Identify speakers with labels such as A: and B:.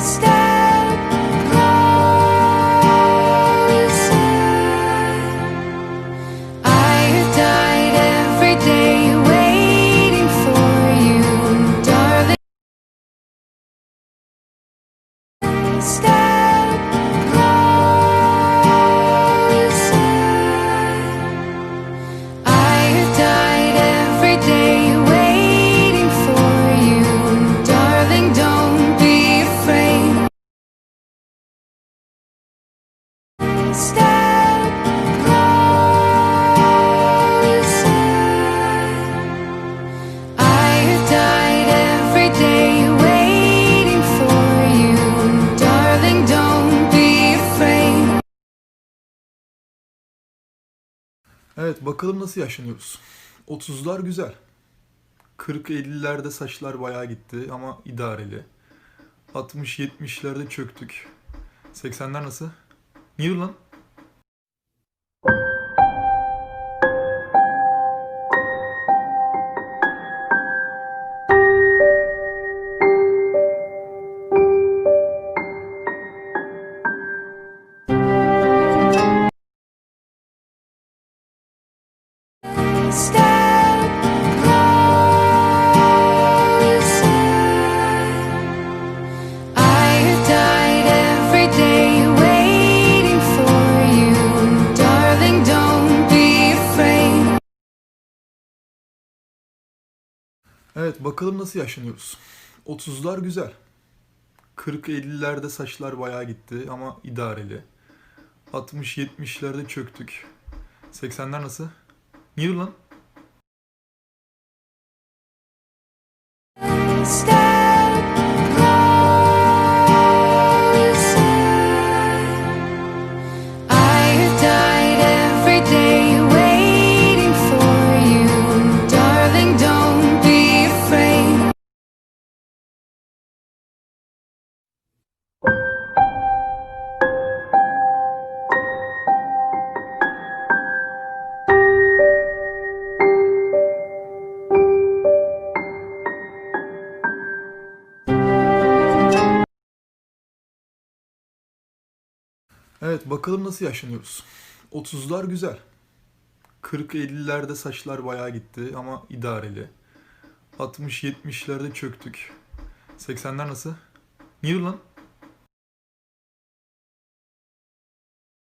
A: stay. Evet bakalım nasıl yaşlanıyoruz. 30'lar güzel. 40-50'lerde saçlar bayağı gitti ama idareli. 60-70'lerde çöktük. 80'ler nasıl? Niye lan? Evet bakalım nasıl yaşlanıyoruz. 30'lar güzel. 40-50'lerde saçlar bayağı gitti ama idareli. 60-70'lerde çöktük. 80'ler nasıl? Niye lan?
B: Step
A: Evet bakalım nasıl yaşlanıyoruz. 30'lar güzel. 40-50'lerde saçlar bayağı gitti ama idareli. 60-70'lerde çöktük. 80'ler nasıl? Niye lan?